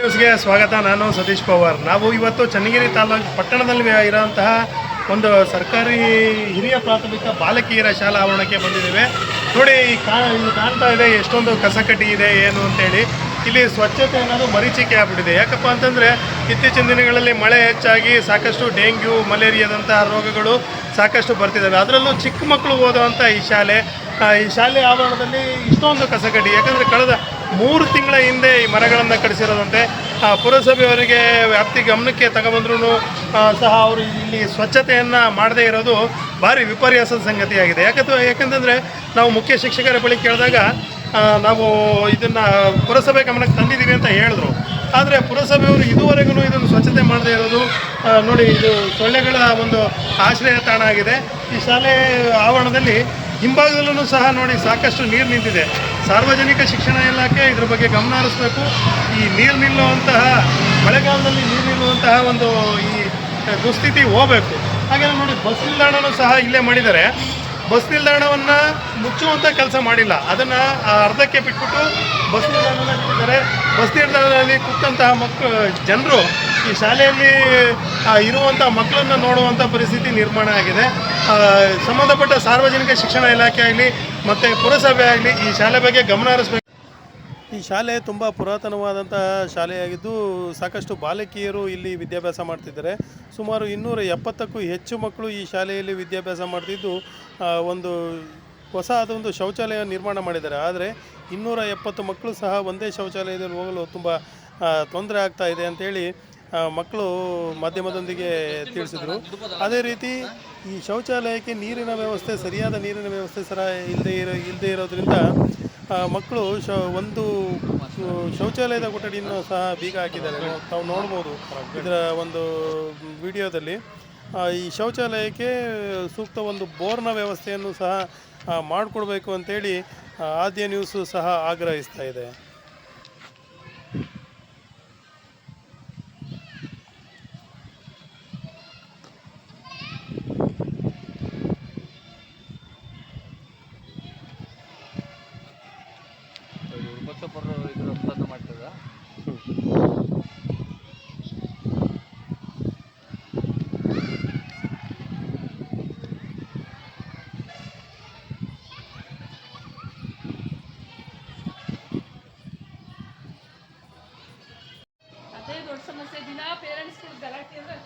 ನ್ಯೂಸ್ಗೆ ಸ್ವಾಗತ. ನಾನು ಸತೀಶ್ ಪವಾರ್. ನಾವು ಇವತ್ತು ಚನ್ನಗಿರಿ ತಾಲೂಕು ಪಟ್ಟಣದಲ್ಲಿ ಇರೋಂತಹ ಒಂದು ಸರ್ಕಾರಿ ಹಿರಿಯ ಪ್ರಾಥಮಿಕ ಬಾಲಕಿಯರ ಶಾಲಾ ಆವರಣಕ್ಕೆ ಬಂದಿದ್ದೇವೆ. ನೋಡಿ ಕಾ ಇಲ್ಲಿ ಕಾಣ್ತಾ ಇದೆ ಎಷ್ಟೊಂದು ಕಸಕಟ್ಟಿ ಇದೆ, ಏನು ಅಂತೇಳಿ. ಇಲ್ಲಿ ಸ್ವಚ್ಛತೆ ಅನ್ನೋದು ಮರೀಚಿಕೆ ಆಗ್ಬಿಟ್ಟಿದೆ. ಯಾಕಪ್ಪ ಅಂತಂದರೆ ಇತ್ತೀಚಿನ ದಿನಗಳಲ್ಲಿ ಮಳೆ ಹೆಚ್ಚಾಗಿ ಸಾಕಷ್ಟು ಡೆಂಗ್ಯೂ, ಮಲೇರಿಯಾದಂತಹ ರೋಗಗಳು ಸಾಕಷ್ಟು ಬರ್ತಿದ್ದಾವೆ. ಅದರಲ್ಲೂ ಚಿಕ್ಕ ಮಕ್ಕಳು ಓದುವಂಥ ಈ ಶಾಲೆ ಈ ಶಾಲೆ ಆವರಣದಲ್ಲಿ ಇಷ್ಟೊಂದು ಕಸಕಡ್ಡಿ. ಯಾಕಂದರೆ ಕಳೆದ ಮೂರು ತಿಂಗಳ ಹಿಂದೆ ಈ ಮರಗಳನ್ನು ಕಡಿಸಿರೋದಂತೆ. ಪುರಸಭೆಯವರಿಗೆ ವ್ಯಾಪ್ತಿ ಗಮನಕ್ಕೆ ತಗೊಬಂದ್ರೂ ಸಹ ಅವರು ಇಲ್ಲಿ ಸ್ವಚ್ಛತೆಯನ್ನು ಮಾಡದೇ ಇರೋದು ಭಾರಿ ವಿಪರ್ಯಾಸದ ಸಂಗತಿಯಾಗಿದೆ. ಯಾಕಂತ, ಯಾಕಂತಂದರೆ ನಾವು ಮುಖ್ಯ ಶಿಕ್ಷಕರ ಬಳಿ ಕೇಳಿದಾಗ ನಾವು ಇದನ್ನು ಪುರಸಭೆ ಗಮನಕ್ಕೆ ತಂದಿದ್ದೀವಿ ಅಂತ ಹೇಳಿದ್ರು. ಆದರೆ ಪುರಸಭೆಯವರು ಇದುವರೆಗೂ ಇದನ್ನು ಸ್ವಚ್ಛತೆ ಮಾಡದೇ ಇರೋದು ನೋಡಿ ಇದು ಸೊಳ್ಳೆಗಳ ಒಂದು ಆಶ್ರಯ ತಾಣ ಆಗಿದೆ. ಈ ಶಾಲೆ ಆವರಣದಲ್ಲಿ ಹಿಂಭಾಗದಲ್ಲೂ ಸಹ ನೋಡಿ ಸಾಕಷ್ಟು ನೀರು ನಿಂತಿದೆ. ಸಾರ್ವಜನಿಕ ಶಿಕ್ಷಣ ಇಲಾಖೆ ಇದ್ರ ಬಗ್ಗೆ ಗಮನ ಹರಿಸಬೇಕು. ಈ ನೀರು ನಿಲ್ಲುವಂತಹ, ಮಳೆಗಾಲದಲ್ಲಿ ನೀರು ನಿಲ್ಲುವಂತಹ ಒಂದು ಈ ದುಸ್ಥಿತಿ ಹೋಗಬೇಕು. ಹಾಗೆ ನೋಡಿ ಬಸ್ ನಿಲ್ದಾಣನೂ ಸಹ ಇಲ್ಲೇ ಮಾಡಿದ್ದಾರೆ. ಬಸ್ ನಿಲ್ದಾಣವನ್ನು ಮುಚ್ಚುವಂಥ ಕೆಲಸ ಮಾಡಿಲ್ಲ. ಅದನ್ನು ಅರ್ಧಕ್ಕೆ ಬಿಟ್ಬಿಟ್ಟು ಬಸ್ ನಿಲ್ದಾಣವನ್ನು ಬಿಟ್ಟಿದ್ದಾರೆ. ಬಸ್ ನಿಲ್ದಾಣದಲ್ಲಿ ಕೂತಂತಹ ಮಕ್ಕಳು ಜನರು ಈ ಶಾಲೆಯಲ್ಲಿ ಇರುವಂಥ ಮಕ್ಕಳನ್ನು ನೋಡುವಂಥ ಪರಿಸ್ಥಿತಿ ನಿರ್ಮಾಣ ಆಗಿದೆ. ಸಂಬಂಧಪಟ್ಟ ಸಾರ್ವಜನಿಕ ಶಿಕ್ಷಣ ಇಲಾಖೆ ಆಗಲಿ, ಮತ್ತು ಪುರಸಭೆ ಆಗಲಿ ಈ ಶಾಲೆ ಬಗ್ಗೆ ಗಮನ ಹರಿಸಬೇಕು. ಈ ಶಾಲೆ ತುಂಬ ಪುರಾತನವಾದಂತಹ ಶಾಲೆಯಾಗಿದ್ದು ಸಾಕಷ್ಟು ಬಾಲಕಿಯರು ಇಲ್ಲಿ ವಿದ್ಯಾಭ್ಯಾಸ ಮಾಡ್ತಿದ್ದಾರೆ. ಸುಮಾರು ಇನ್ನೂರ ಎಪ್ಪತ್ತಕ್ಕೂ ಹೆಚ್ಚು ಮಕ್ಕಳು ಈ ಶಾಲೆಯಲ್ಲಿ ವಿದ್ಯಾಭ್ಯಾಸ ಮಾಡ್ತಿದ್ದು ಒಂದು ಹೊಸ ಅದೊಂದು ಶೌಚಾಲಯ ನಿರ್ಮಾಣ ಮಾಡಿದ್ದಾರೆ. ಆದರೆ ಇನ್ನೂರ ಎಪ್ಪತ್ತು ಮಕ್ಕಳು ಸಹ ಒಂದೇ ಶೌಚಾಲಯದಲ್ಲಿ ಹೋಗಲು ತುಂಬ ತೊಂದರೆ ಆಗ್ತಾ ಇದೆ ಅಂತೇಳಿ ಆ, ಮಕ್ಕಳು ಮಾಧ್ಯಮದೊಂದಿಗೆ ತಿಳಿಸಿದರು. ಅದೇ ರೀತಿ ಈ ಶೌಚಾಲಯಕ್ಕೆ ನೀರಿನ ವ್ಯವಸ್ಥೆ, ಸರಿಯಾದ ನೀರಿನ ವ್ಯವಸ್ಥೆ ಸರ ಇಲ್ಲದೆ ಇರೋ ಇಲ್ಲದೆ ಇರೋದ್ರಿಂದ ಮಕ್ಕಳು ಶ, ಒಂದು ಶೌಚಾಲಯದ ಕೊಠಡಿಯನ್ನು ಸಹ ಬೀಗ ಹಾಕಿದ್ದಾರೆ. ನಾವು- ನೋಡ್ಬೋದು ಇದರ ಒಂದು ವಿಡಿಯೋದಲ್ಲಿ. ಈ ಶೌಚಾಲಯಕ್ಕೆ ಸೂಕ್ತ ಒಂದು ಬೋರ್ನ ವ್ಯವಸ್ಥೆಯನ್ನು ಸಹ ಮಾಡಿಕೊಡ್ಬೇಕು ಅಂತೇಳಿ ಆದ್ಯ ನ್ಯೂಸು ಸಹ ಆಗ್ರಹಿಸ್ತಾ ಇದೆ. ಮತ್ತೊಬ್ಬರು ಇದ್ರ ಪ್ರಯತ್ನ ಮಾಡ್ತದ. ಅದೇ ದೊಡ್ಡ ಸಮಸ್ಯೆ ದಿನ ಪೇರೆಂಟ್ಸ್ಗಳು ಗಲಾಟೆ ಅಂದ್ರೆ